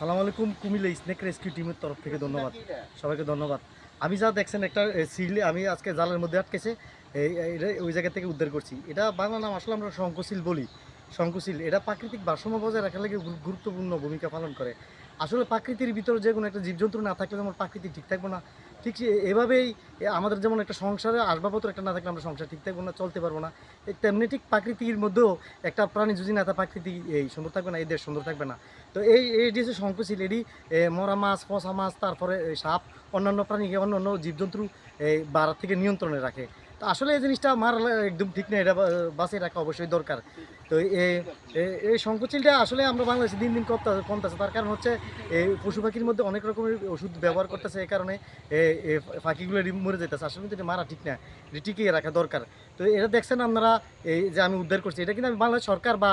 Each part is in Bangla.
সালাম আলাইকুম, কুমিল্লা স্নেক রেস্কিউ টিমের তরফ থেকে ধন্যবাদ। সবাইকে ধন্যবাদ। আমি যা দেখছেন একটা সিল আমি আজকে জালের মধ্যে আটকেছে ওই জায়গা থেকে উদ্ধার করছি। এটা বাংলা নাম আসলে আমরা শঙ্কশীল বলি। শঙ্কশীল, এটা প্রাকৃতিক ভারসাম্য বজায় রাখার লাগে গুরুত্বপূর্ণ ভূমিকা পালন করে। আসলে প্রাকৃতির ভিতরে যে কোনো একটা জীবজন্তু না থাকলে আমার প্রাকৃতি ঠিক থাকব না। ঠিক এভাবেই আমাদের যেমন একটা সংসারে আসবাবপত্র একটা না থাকলে আমরা সংসার ঠিক থাকব না চলতে পারব না। তেমনি ঠিক প্রাকৃতির মধ্যেও একটা প্রাণী যদি না তা প্রাকৃতি এই সুন্দর থাকবে না, এই দেশ সুন্দর থাকবে না। তো এই এই যে শঙ্কুশীল এটি মরা মাছ, পচা মাছ, তারপরে সাপ, অন্যান্য প্রাণীকে অন্য অন্য জীবজন্তু, এই বাড়ার থেকে নিয়ন্ত্রণে রাখে। তো আসলে এই জিনিসটা আমার একদম ঠিক না, এটা বাঁচিয়ে রাখা অবশ্যই দরকার। তো এই এই- এই আসলে আমরা বাংলাদেশে দিন দিন কমতে, কমতেছে। তার কারণ হচ্ছে এই পশু পাখির মধ্যে অনেক রকমের ওষুধ ব্যবহার করতেছে, এই কারণে পাখিগুলো মরে যেতেছে আসলে কিন্তু এটা মারা ঠিক না, এটি টিকিয়ে রাখা দরকার। তো এটা দেখছেন আপনারা এই যে আমি উদ্ধার করছি, এটা কিন্তু আমি বাংলাদেশ সরকার বা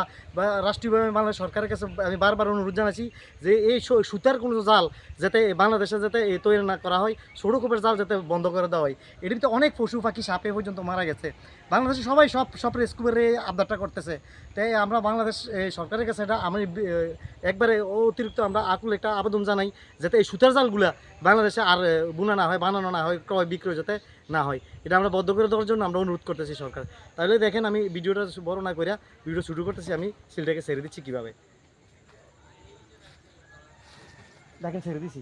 রাষ্ট্রীয়ভাবে বাংলাদেশ সরকারের কাছে আমি বারবার অনুরোধ জানাচ্ছি যে এই সুতার কোনো জাল যাতে বাংলাদেশে যাতে তৈরি না করা হয় কোপের জাল যাতে বন্ধ করে দেওয়া হয়। এটির তো অনেক পশু পাখি সাপে পর্যন্ত মারা গেছে। বাংলাদেশে সবাই সব সব রেস্কিউরের আবদারটা করতেছে। তাই আমরা বাংলাদেশ, এই সরকারের কাছে এটা আমি একবারে অতিরিক্ত আমরা আকুল একটা আবেদন জানাই, যাতে এই সুতার জালগুলা বাংলাদেশে আর বোনা না হয়, বানানো না হয়, ক্রয় বিক্রয় যাতে না হয়। এটা আমরা বদ্ধ করে দেওয়ার জন্য আমরা অনুরোধ করতেছি সরকার। তাহলে দেখেন আমি ভিডিওটা বড় না করে ভিডিও শুরু করতেছি, আমি সিলটাকে ছেড়ে দিচ্ছি কীভাবে। দেখেন ছেড়ে দিছি।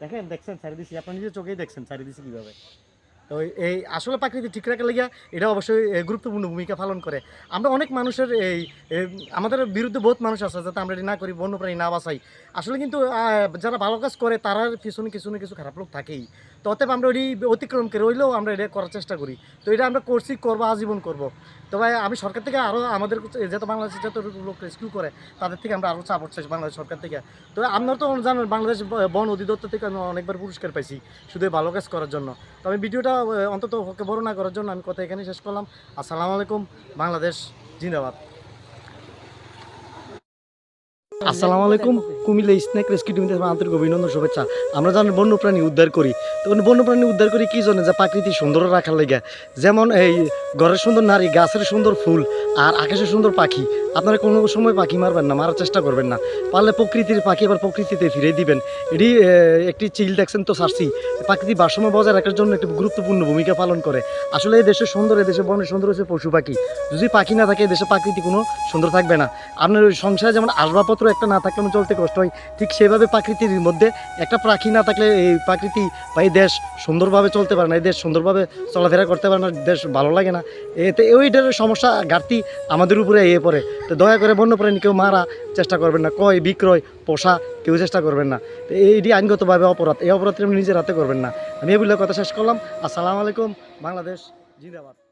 দেখেন দেখছেন ছেড়ে দিছি। আপনার নিজের চোখেই দেখছেন ছেড়ে দিছি কীভাবে। এই- আসলে প্রাকৃতিক ঠিক রাখার লাগিয়া এটা অবশ্যই গুরুত্বপূর্ণ ভূমিকা পালন করে। আমরা অনেক মানুষের এই আমাদের বিরুদ্ধে বহুত মানুষ আছে যাতে আমরা এটি না করি, বন্যপ্রাণী না বাঁচাই। আসলে কিন্তু যারা ভালো কাজ করে, তারার পিছনে কিছু না কিছু খারাপ লোক থাকেই। তো অতএব আমরা ওই অতিক্রম করে রইলেও আমরা এটা করার চেষ্টা করি। তো এটা আমরা করছি, করব, আজীবন করব। তবে আমি সরকার থেকে আরও আমাদের যত বাংলাদেশের যত লোক রেস্কিউ করে, তাদের থেকে আমরা আরও চাপ চাইছি বাংলাদেশ সরকার থেকে। তো আপনারা তো জানেন, বাংলাদেশ বন অধিদপ্তর থেকে আমি অনেকবার পুরস্কার পাইছি, শুধু ভালো কাজ করার জন্য। তো আমি ভিডিওটা অন্তত ওকে বর্ণনা করার জন্য আমি কথা এখানে শেষ করলাম। আসসালামু আলাইকুম বাংলাদেশ জিন্দাবাদ। আসসালামু আলাইকুম। কুমিল্লা স্নেক রেস্কিউ টিম থেকে আন্তরিক অভিনন্দন, শুভেচ্ছা। আমরা জানেন বন্যপ্রাণী উদ্ধার করি। তো বন্যপ্রাণী উদ্ধার করি কী জন্য? যে প্রাকৃতিক সুন্দর রাখার লেগে। যেমন এই ঘরের সুন্দর নারী, গাছের সুন্দর ফুল আর আকাশের সুন্দর পাখি। আপনারা কোনো সময় পাখি মারবেন না, মারার চেষ্টা করবেন না। পারলে প্রকৃতির পাখি আবার প্রকৃতিতে ফিরে দিবেন। এটি একটি চিল দেখছেন তো সারসি। প্রাকৃতিক ভারসাম্য বজায় রাখার জন্য একটি গুরুত্বপূর্ণ ভূমিকা পালন করে। আসলে এই দেশের সুন্দর দেশের বনের সুন্দর হচ্ছে পশু পাখি। যদি পাখি না থাকে, এই দেশে প্রাকৃতিক কোনো সুন্দর থাকবে না। আপনার ওই সংসারে যেমন আসবাবপত্র একটা না থাকলে চলতে কষ্ট হয়। ঠিক সেভাবে প্রাকৃতির মধ্যে একটা পাখি না থাকলে এই প্রাকৃতি বা এই দেশ সুন্দরভাবে চলতে পারে না, এই দেশ সুন্দরভাবে চলাফেরা করতে পারে না, দেশ ভালো লাগে না। এতে ওইটার সমস্যা ঘাটতি আমাদের উপরে এ পড়ে। তো দয়া করে বন্যপ্রাণী কেউ মারা চেষ্টা করবেন না, কয় বিক্রয়, পোষা কেউ চেষ্টা করবেন না। তো এইটি আইনগতভাবে অপরাধ, এই অপরাধটি আপনি নিজের হাতে করবেন না। আমি এগুলো কথা শেষ করলাম। আসসালামু আলাইকুম, বাংলাদেশ জিন্দাবাদ।